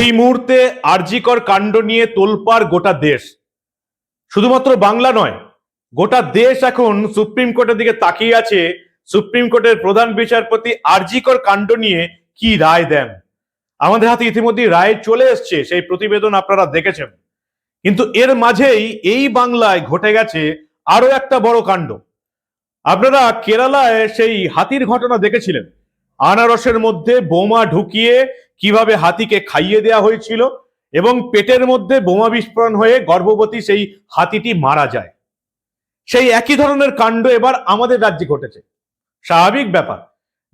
এই মুহূর্তে আরজিকর কাণ্ড নিয়ে তোলপার গোটা দেশ। শুধুমাত্র বাংলা নয়, গোটা দেশ এখন সুপ্রিম কোর্টের দিকে তাকিয়ে আছে। সুপ্রিম কোর্টের প্রধান বিচারপতি আরজিকর কাণ্ড নিয়ে কি রায় দেন? আমাদের হাতে ইতিমধ্যে রায় চলে এসছে, সেই প্রতিবেদন আপনারা দেখেছেন। কিন্তু এর মাঝেই এই বাংলায় ঘটে গেছে আরও একটা বড় কাণ্ড। আপনারা কেরালায় সেই হাতির ঘটনা দেখেছিলেন। আনারসের মধ্যে বোমা ঢুকিয়ে কীভাবে হাতিকে খাইয়ে দেওয়া হয়েছিল এবং পেটের মধ্যে বোমা বিস্ফোরণ হয়ে গর্ভবতী সেই হাতিটি মারা যায়। সেই একই ধরনের কাণ্ড এবার আমাদের রাজ্যে ঘটেছে। স্বাভাবিক ব্যাপার,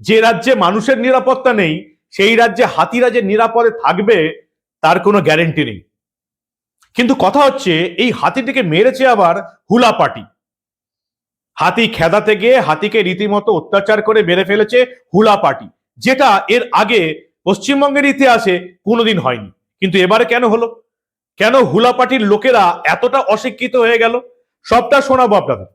যে রাজ্যে মানুষের নিরাপত্তা নেই, সেই রাজ্যে হাতিরা যে নিরাপদে থাকবে, তার কোনো গ্যারেন্টি নেই। কিন্তু কথা হচ্ছে, এই হাতিটিকে মেরেছে আবার হুলা পার্টি হাতি খেদাতে গিয়ে হাতিকে রীতিমতো অত্যাচার করে মেরে ফেলেছে হুলা পার্টি, যেটা এর আগে পশ্চিমবঙ্গের ইতিহাসে কোনোদিন হয়নি। কিন্তু এবারে কেন হলো? কেন হুলা পার্টির লোকেরা এতটা অশিক্ষিত হয়ে গেল? সবটা শোনাবো আপনাদের।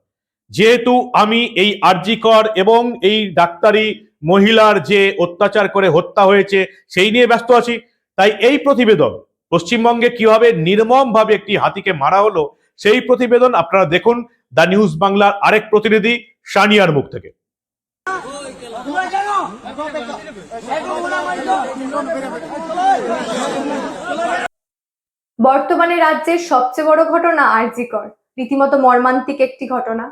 যেহেতু আমি এই আরজিকর এবং এই ডাক্তারি মহিলার যে অত্যাচার করে হত্যা হয়েছে, সেই নিয়ে ব্যস্ত আছি। তাই এই প্রতিবেদন পশ্চিমবঙ্গে কীভাবে নির্মম ভাবে একটি হাতিকে মারা হলো, সেই প্রতিবেদন আপনারা দেখুন। দ্য নিউজ বাংলার আরেক প্রতিনিধি সানিয়ার মুখ থেকে। বর্তমানে রাজ্যের সবচেয়ে বড় ঘটনা আরজিকর। রীতিমতো মর্মান্তিক একটি ঘটনা।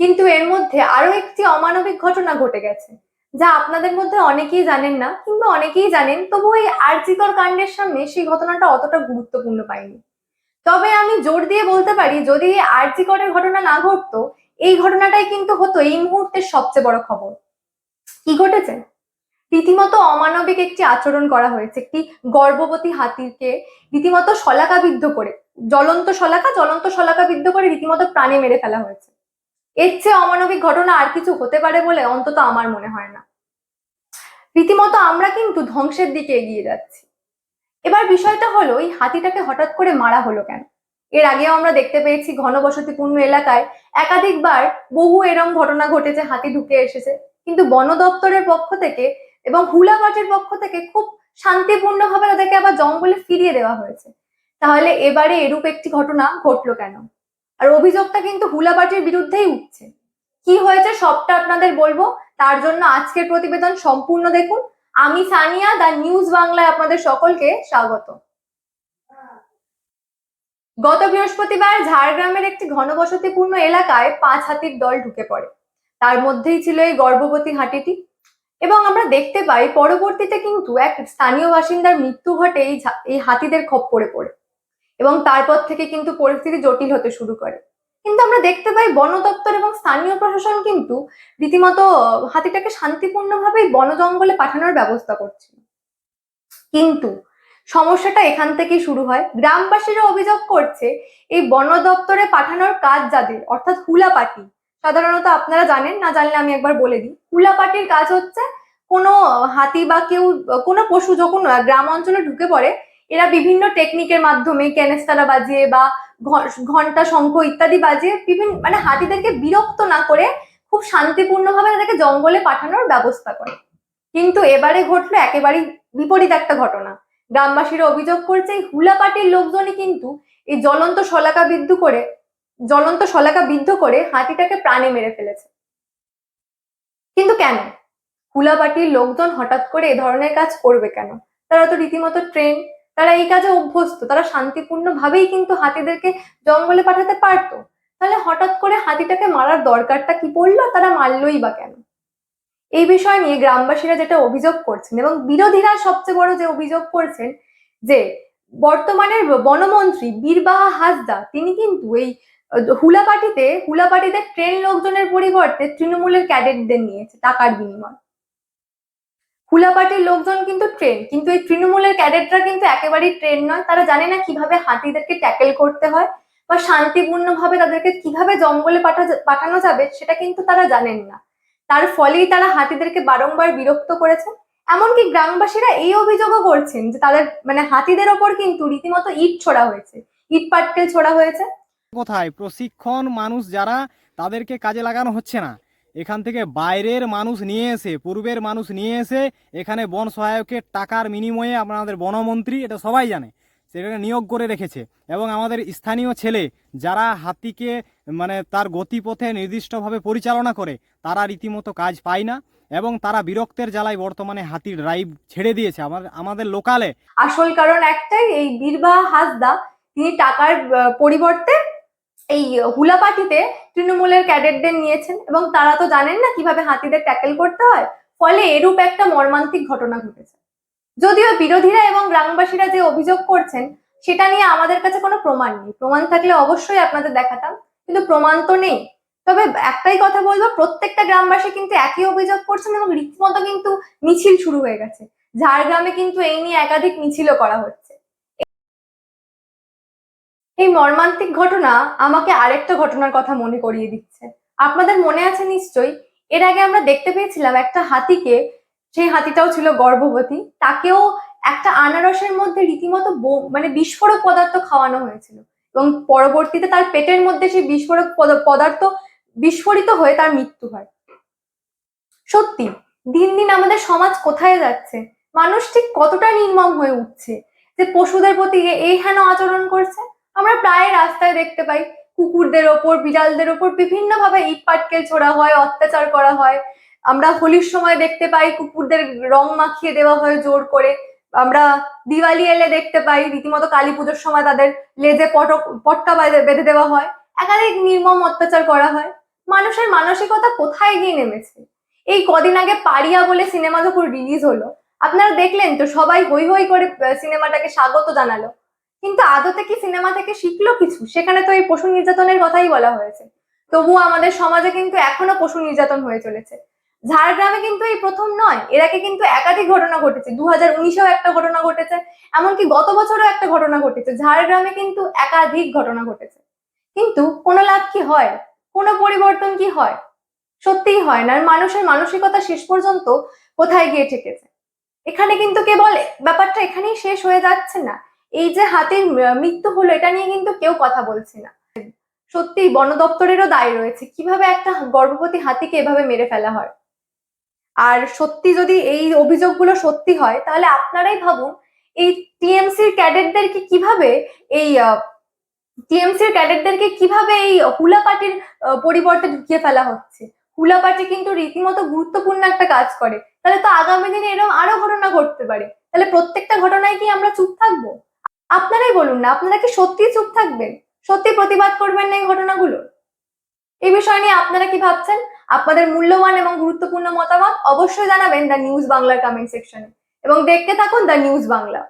কিন্তু এর মধ্যে আরও একটি অমানবিক ঘটনা ঘটে গেছে, যা আপনাদের মধ্যে অনেকেই জানেন না কিংবা অনেকেই জানেন তবু এই আরজিকর কাণ্ডের সামনে সেই ঘটনাটা অতটা গুরুত্বপূর্ণ পায়নি। তবে আমি জোর দিয়ে বলতে পারি, যদি এই আরজিকরের ঘটনা না ঘটতো, এই ঘটনাটাই কিন্তু হতো এই মুহূর্তের সবচেয়ে বড় খবর। কি ঘটেছে? রীতিমতো অমানবিক একটি আচরণ করা হয়েছে, একটি গর্ভবতী হাতিকে রীতিমতো শলাকাবিদ্ধ করে, জ্বলন্ত শলাকা, জ্বলন্ত শলাকাবিদ্ধ করে রীতিমতো প্রাণে মেরে ফেলা হয়েছে। এর চেয়ে অমানবিক ঘটনা আর কিছু হতে পারে বলে অন্তত আমার মনে হয় না। রীতিমতো আমরা কিন্তু ধ্বংসের দিকে এগিয়ে যাচ্ছি। এবার বিষয়টা হলো, এই হাতিটাকে হঠাৎ করে মারা হলো কেন? এর আগেও আমরা দেখতে পেয়েছি ঘনবসতিপূর্ণ এলাকায় একাধিকবার বহু এরম ঘটনা ঘটেছে, হাতি ঢুকে এসেছে। কিন্তু বন দপ্তরের পক্ষ থেকে এবং হুলাবাটের পক্ষ থেকে খুব শান্তিপূর্ণভাবে তাদেরকে আবার জঙ্গলে ফিরিয়ে দেওয়া হয়েছে। তাহলে এবারে এরূপ একটি ঘটনা ঘটলো কেন? আর অভিযোগটা কিন্তু হুলাবাটির বিরুদ্ধেই উঠছে। কি হয়েছে সবটা আপনাদের বলব? তার জন্য আজকের প্রতিবেদন সম্পূর্ণ দেখুন। আমি সানিয়া, দা নিউজ বাংলায় আপনাদের সকলকে স্বাগত। গত বৃহস্পতিবার ঝাড়গ্রামের একটি ঘনবসতিপূর্ণ এলাকায় পাঁচ হাতির দল ঢুকে পড়ে। তার মধ্যেই ছিল এই গর্ভবতী হাতিটি। এবং আমরা দেখতে পাই, পরবর্তীতে কিন্তু এক স্থানীয় বাসিন্দার মৃত্যু ঘটে এই হাতিদের খপ্পরে পড়ে। এবং তারপর থেকে কিন্তু পরিস্থিতি জটিল হতে শুরু করে। কিন্তু আমরা দেখতে পাই বন দপ্তর এবং স্থানীয় প্রশাসন কিন্তু রীতিমতো হাতিটাকে শান্তিপূর্ণভাবেই বন জঙ্গলে পাঠানোর ব্যবস্থা করছিল কিন্তু সমস্যাটা এখান থেকেই শুরু হয়। গ্রামবাসীরা অভিযোগ করছে, এই বন দপ্তরে পাঠানোর কাজ যাদের, অর্থাৎ হুলাপাটি, সাধারণত আপনারা জানেন, না জানলে আমি একবার বলে দিই। হুলাপাটির কাজ হচ্ছে কোনো হাতি বা কেউ, কোনো পশু যখন গ্রাম অঞ্চলে ঢুকে পড়ে এরা বিভিন্ন টেকনিকের মাধ্যমে ক্যানেস্তারা বাজিয়ে বা ঘণ্টা শঙ্খ ইত্যাদি বাজিয়ে বিভিন্ন মানে হাতিদেরকে বিরক্ত না করে খুব শান্তিপূর্ণভাবে তাদেরকে জঙ্গলে পাঠানোর ব্যবস্থা করে। কিন্তু এবারে ঘটলো একেবারেই বিপরীত একটা ঘটনা। গ্রামবাসীরা অভিযোগ করছে, এই হুলাপাটির লোকজনই কিন্তু এই জ্বলন্ত শলাকা বিদ্ধ করে, জ্বলন্ত শলাকা বিদ্ধ করে হাতিটাকে প্রাণে মেরে ফেলেছে। কিন্তু কেন? হুলাপাটির লোকজন হঠাৎ করে এ ধরনের কাজ করবে কেন? তারা তো রীতিমতো ট্রেন তারা এই কাজে অভ্যস্ত, তারা শান্তিপূর্ণ ভাবেই কিন্তু হাতিদেরকে জঙ্গলে পাঠাতে পারতো। তাহলে হঠাৎ করে হাতিটাকে মারার দরকারটা কি পড়ল? তারা মারলই বা কেন? এই বিষয় নিয়ে গ্রামবাসীরা যেটা অভিযোগ করছেন এবং বিরোধীরা সবচেয়ে বড় যে অভিযোগ করছেন যে বর্তমানের বনমন্ত্রী বীরবাহা হাসদা, তিনি কিন্তু এই হুলাপাটিতে হুলাপাটিতে ট্রেন লোকজনের পরিবর্তে তৃণমূলের ক্যাডেটদের নিয়েছে টাকার বিনিময়। হুলাপাটির লোকজন কিন্তু ট্রেন কিন্তু এই তৃণমূলের ক্যাডেটরা কিন্তু একেবারেই ট্রেন নয়। তারা জানে না কীভাবে হাতিদেরকে ট্যাকেল করতে হয় বা শান্তিপূর্ণভাবে তাদেরকে কীভাবে জঙ্গলে পাঠা, পাঠানো যাবে সেটা কিন্তু তারা জানেন না। তার ফলেই তারা হাতিদেরকে বারংবার বিরক্ত করেছে। এমনকি গ্রামবাসীরা এই অভিযোগও করছেন যে তাদের মানে হাতিদের ওপর কিন্তু রীতিমতো ইট ছোড়া হয়েছে, ইট পাটকেল ছোড়া হয়েছে। কোথায়? প্রশিক্ষণ মানুষ যারা তাদেরকে কাজে লাগানো হচ্ছে না। এখান থেকে বাইরের মানুষ নিয়ে এসে, পূর্বের মানুষ নিয়ে এসে এখানে বন সহায়কের টাকার বিনিময়ে আমাদের বনমন্ত্রী, এটা সবাই জানে সেটাকে নিয়োগ করে রেখেছে। এবং আমাদের স্থানীয় ছেলে যারা হাতিকে মানে তার গতিপথে নির্দিষ্টভাবে পরিচালনা করে, তারা রীতিমতো কাজ পায় না এবং তারা বিরক্তের জ্বালায় বর্তমানে হাতির ড্রাইভ ছেড়ে দিয়েছে আমাদের আমাদের লোকালে। আসল কারণ একটাই, এই বীরবা হাসদা, তিনি টাকার পরিবর্তে এই হুলাপাটিতে তৃণমূলের ক্যাডেটদের নিয়েছেন এবং তারা তো জানেন না কীভাবে হাতিদের ট্যাকেল করতে হয়। ফলে এরূপ একটা মর্মান্তিক ঘটনা ঘটেছে। যদিও বিরোধীরা এবং গ্রামবাসীরা যে অভিযোগ করছেন, সেটা নিয়ে আমাদের কাছে কোনো প্রমাণ নেই। প্রমাণ থাকলে অবশ্যই আপনাদের দেখাতাম, কিন্তু প্রমাণ তো নেই। তবে একটাই কথা বলব, প্রত্যেকটা গ্রামবাসী কিন্তু একই অভিযোগ করছেন এবং রীতিমতো কিন্তু মিছিল শুরু হয়ে গেছে। ঝাড়গ্রামে কিন্তু এই নিয়ে একাধিক মিছিলও করা হচ্ছে। এই মর্মান্তিক ঘটনা আমাকে আরেকটা ঘটনার কথা মনে করিয়ে দিচ্ছে। আপনাদের মনে আছে নিশ্চয়ই, এর আগে আমরা দেখতে পেয়েছিলাম একটা হাতিকে, সেই হাতিটাও ছিল গর্ভবতী, তাকেও একটা আনারসের মধ্যে রীতিমতো মানে বিস্ফোরক পদার্থ খাওয়ানো হয়েছিল। এবং পরবর্তীতে তার পেটের মধ্যে সেই বিস্ফোরক পদ- পদার্থ বিস্ফোরিত হয়ে তার মৃত্যু হয়। সত্যি, দিন দিন আমাদের সমাজ কোথায় যাচ্ছে? মানুষ ঠিক কতটা নির্মম হয়ে উঠছে যে পশুদের প্রতি এই হেন আচরণ করছে? প্রায় রাস্তায় দেখতে পাই। কুকুরদের ওপর, বিড়ালদের ওপর বিভিন্ন ভাবে ইট পাটকেল ছোড়া হয়, অত্যাচার করা হয়। আমরা হোলির সময় দেখতে পাই কুকুরদের রং মাখিয়ে দেওয়া হয় জোর করে। আমরা দিওয়ালি এলে দেখতে পাই, রীতিমতো কালী পুজোর সময় তাদের লেজে পটক, পটকা বেঁধে দেওয়া হয়। একাধিক নির্মম অত্যাচার করা হয়। মানুষের মানসিকতা কোথায় গিয়ে নেমেছে? এই কদিন আগে পারিয়া বলে সিনেমা যখন রিলিজ হলো, আপনারা দেখলেন তো সবাই হই হই করে সিনেমাটাকে স্বাগত জানালো। কিন্তু আদতে কি সিনেমা থেকে শিখলো কিছু? সেখানে তো এই পশু নির্যাতনের কথাই বলা হয়েছে। তবুও আমাদের সমাজে কিন্তু এখনও পশু নির্যাতন হয়ে চলেছে। ঝাড়গ্রামে কিন্তু এই প্রথম নয়, এর আগে কিন্তু একাধিক ঘটনা ঘটেছে। দু হাজার উনিশেও একটা ঘটনা ঘটেছে, এমনকি গত বছরও একটা ঘটনা ঘটেছে। ঝাড়গ্রামে কিন্তু একাধিক ঘটনা ঘটেছে। কিন্তু কোনো লাভ কি হয়? কোনো পরিবর্তন কি হয়? সত্যিই হয় না। মানুষের মানসিকতা শেষ পর্যন্ত কোথায় গিয়ে ঠেকেছে? এখানে কিন্তু কেবল ব্যাপারটা এখানেই শেষ হয়ে যাচ্ছে না। এই যে হাতির মৃত্যু হলো, এটা নিয়ে কিন্তু কেউ কথা বলছে না। সত্যি বন দপ্তরেরও দায় রয়েছে। কীভাবে একটা গর্ভবতী হাতিকে এভাবে মেরে ফেলা হয়? আর সত্যি যদি এই অভিযোগগুলো সত্যি হয়, তাহলে আপনারাই ভাবুন, এই টিএমসির ক্যাডেটদেরকে কীভাবে এই টিএমসির ক্যাডেটদেরকে কীভাবে এই হুলা পার্টির পরিবর্তে ঢুকিয়ে ফেলা হচ্ছে? হুলা পার্টি কিন্তু রীতিমতো গুরুত্বপূর্ণ একটা কাজ করে। তাহলে তো আগামী দিনে এরকম আরও ঘটনা ঘটতে পারে। তাহলে প্রত্যেকটা ঘটনায় কি আমরা চুপ থাকব? আপনারাই বলুন না, আপনারা কি সত্যি চুপ থাকবেন? সত্যি প্রতিবাদ করবেন না এই ঘটনাগুলো? এই বিষয় নিয়ে আপনারা কি ভাবছেন? আপনাদের মূল্যবান এবং গুরুত্বপূর্ণ মতামত অবশ্যই জানাবেন দ্য নিউজ বাংলার কমেন্ট সেকশনে এবং দেখতে থাকুন দ্য নিউজ বাংলা।